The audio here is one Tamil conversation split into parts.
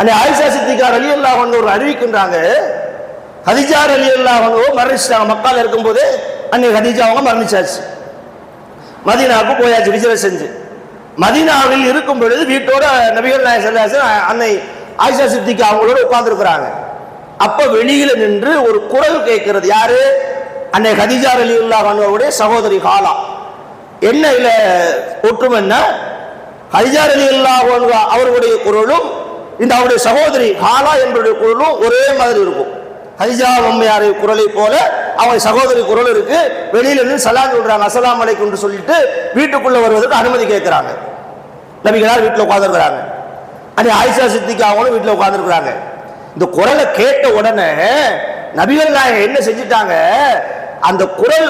அந்த ஆயிஷா சித்திகார் அலி அல்லா ஒரு அறிவிக்கின்றாங்க ஹதிஜார் அலி அல்லா மரணிச்சிட்டாங்க மக்கால் இருக்கும்போது அன்னை ஹதிஜா அவங்க மரணிச்சாச்சு. மதீனாவுக்கு போயாச்சு விஜய செஞ்சு. மதீனாவில் இருக்கும் பொழுது வீட்டோட நபிகள் நாயகம் அன்னை ஆயிஷா சித்திக்கு அவங்களோட உட்கார்ந்துருக்குறாங்க. அப்ப வெளியில நின்று ஒரு குரல் கேட்கிறது யாரு? அன்னை ஹதிஜா அலி அவருடைய சகோதரி காலா என்ன இல்ல ஒற்றுமைன்னா ஹதிஜார் அலி அவர்களுடைய குரலும் இந்த அவருடைய சகோதரி ஹாலா என்பவருடைய குரலும் ஒரே மாதிரி இருக்கும். ஹரிஜா அம்மையாரை குரலை போல அவங்க சகோதரி குரல் இருக்கு. வெளியில இருந்து சலாம் சொல்றாங்க அஸ்ஸலாமு அலைக்கும் சொல்லிட்டு வீட்டுக்குள்ள வருவதற்கு அனுமதி கேட்கிறாங்க. நபிகளார் வீட்டில் உட்காந்துருக்கிறாங்க அன்னை ஆயிஷா சித்திக்கு அவங்களும் வீட்டில் உட்காந்துருக்குறாங்க இந்த குரலை கேட்ட உடனே நபிகள் நாயகம் என்ன செஞ்சிட்டாங்க? அந்த குரல்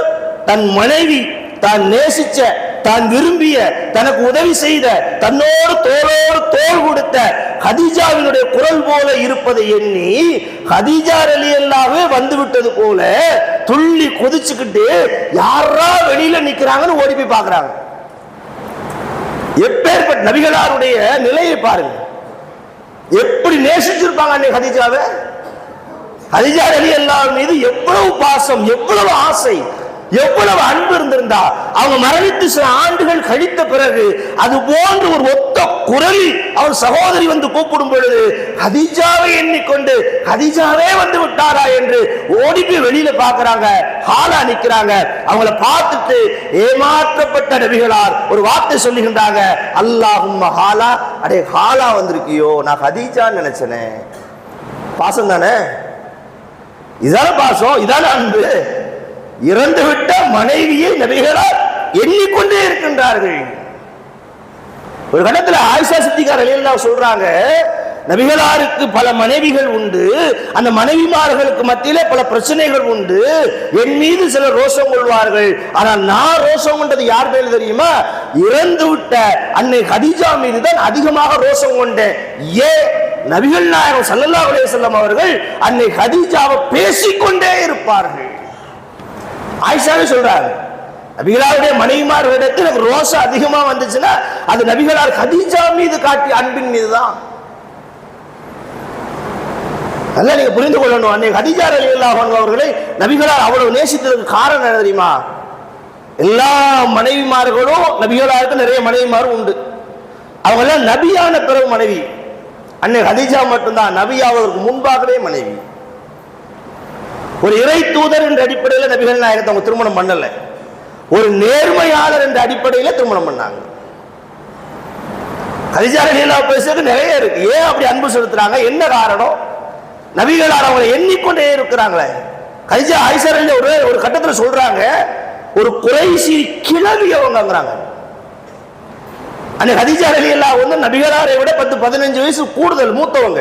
தன் மனைவி தான் நேசிச்ச தான் விரும்பிய தனக்கு உதவி செய்த தன்னோடு தோளோடு தோல் கொடுத்த ஹதீஜாவினுடைய குரல் போல இருப்பதை எண்ணி ஹதீஜா அலி எல்லாமே வந்து விட்டது போல துள்ளி கொதிச்சுக்கிட்டு யாரா வெளியில நிக்கிறாங்கன்னு ஓடி போய் பாக்குறாங்க எப்பேற்பட்ட நபிகளாருடைய நிலையை பாருங்க. எப்படி நேசிச்சிருப்பாங்க அன்னை ஹதீஜாவை? ஹதிஜா அலி அல்லாஹ் மீது எவ்வளவு பாசம் எவ்வளவு ஆசை எவ்வளவு அன்பு இருந்திருந்தா அவங்க மரணித்து சில ஆண்டுகள் கழித்த பிறகு அது போன்று ஒரு ஒத்த குரலில் அவர் சகோதரி வந்து கூப்பிடும் பொழுது ஹதிஜாவை எண்ணிக்கொண்டு ஹதிஜாவே வந்து விட்டாரா? என்று ஓடி போய் வெளியில பாக்குறாங்க ஹாலா நிக்கிறாங்க. அவங்கள பார்த்துட்டு ஏமாற்றப்பட்ட நபிகளார் ஒரு வார்த்தை சொல்லுகின்றாங்க. அல்லாஹும் ஹாலா. அடே ஹாலா வந்திருக்கியோ? நான் ஹதீஜா நினைச்சனே. பாசம் தானே இதான பாசம்? இதான அன்பு? இறந்து விட்ட மனைவியை நபிகளார் எண்ணிக்கொண்டே இருக்கின்றார்கள். ஒரு கட்டத்தில் ஆயிஷா சித்திகார் அலையல்லா சொல்றாங்க நபிகளாருக்கு பல மனைவிகள் உண்டு அந்த மனைவிமார்களுக்கு மத்தியிலே பல பிரச்சனைகள் உண்டு என் மீது சிலர் ரோஷம் கொள்வார்கள். ஆனால் நான் ரோஷம் கொண்டது யார் மேல் தெரியுமா? இறந்து விட்ட அன்னை ஹதீஜா மீது தான் அதிகமாக ரோஷம் கொண்டேன். ஏன் நபிகள் நாயகம் சல்லல்லா அலைஹி செல்லம் அவர்கள் அன்னை ஹதிஜாவை பேசிக்கொண்டே இருப்பார்கள். ஆயிஷாவே சொல்றாரு. நபிகளாருடைய மனைவிமார்களிடத்தில் எனக்கு ரோசம் அதிகமா வந்துச்சுன்னா அது நபிகளார் ஹதீஜா மீது காட்டிய அன்பின் மீது தான் நல்லா நீங்க புரிந்து கொள்ளணும். அன்னை ஹதீஜா ரலியல்லாஹு அவர்களை நபிகளார் அவ்வளவு நேசித்ததுக்கு காரணம் என்ன தெரியுமா? எல்லா மனைவிமார்களும் நபிகளாருக்கு நிறைய மனைவிமாரும் உண்டு. அவங்க எல்லாம் நபியான பிறகு மனைவி. அன்னை ஹதீஜா மட்டும்தான் நபியாவதற்கு முன்பாகவே மனைவி. ஒரு இறை தூதர் என்ற அடிப்படையில் நபிகள் நாயகத்தை அவங்க திருமணம் பண்ணல. ஒரு நேர்மையாளர் என்ற அடிப்படையில் திருமணம் பண்ணாங்க. ஹரிஜா லீலா பேசுறது நிறைய இருக்கு. ஏன் அப்படி அன்பு செலுத்துறாங்க? என்ன காரணம்? நபிகளார் அவங்களை எண்ணிக்கொண்டே இருக்கிறாங்களே. ஹரிஜா ஐசர் ஒரு ஒரு கட்டத்தில் சொல்றாங்க ஒரு குறைசி கிளவி அவங்கங்கிறாங்க அன்னைக்கு அலி வந்து நபிகளாரை விட பத்து பதினஞ்சு வயசு கூடுதல் மூத்தவங்க.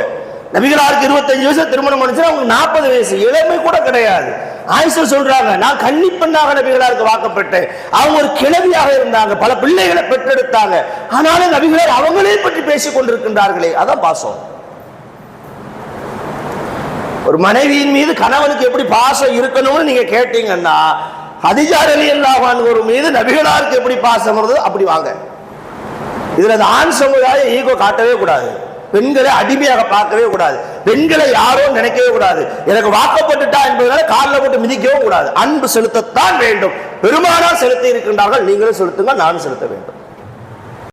நபிகளாருக்கு இருபத்தஞ்சு வயசு திருமணம் பண்ணிச்சுன்னா அவங்களுக்கு நாற்பது வயசு. இளமை கூட கிடையாது. ஆயிஷா சொல்றாங்க நான் கன்னிப்பெண்ணாக நபிகளாருக்கு வாக்கப்பட்டேன். அவங்க ஒரு கிழவியாக இருந்தாங்க. பல பிள்ளைகளை பெற்றெடுத்தாங்க. ஆனாலும் நபிகளார் அவங்களே பற்றி பேசிக் கொண்டிருக்கின்றார்களே. அதான் பாசம். ஒரு மனைவியின் மீது கணவனுக்கு எப்படி பாசம் இருக்கணும்னு நீங்க கேட்டீங்கன்னா ஹதிஜார் அலி அல்லாஹான் ஒரு மீது நபிகளாருக்கு எப்படி பாசம் வருது அப்படி வாங்க. இதுல இந்த ஆண் சமுதாயம் ஈகோ காட்டவே கூடாது. பெண்களை அடிமையாக பார்க்கவே கூடாது. பெண்களை யாரோ நினைக்கவே கூடாது. எனக்கு வாக்கப்பட்டுட்டா என்பதனால காலில் போட்டு மிதிக்கவும் கூடாது. அன்பு செலுத்தத்தான் வேண்டும். பெருமானார் செலுத்தி இருக்கின்றார்கள். நீங்களும் செலுத்துங்கள் நானும் செலுத்த வேண்டும்.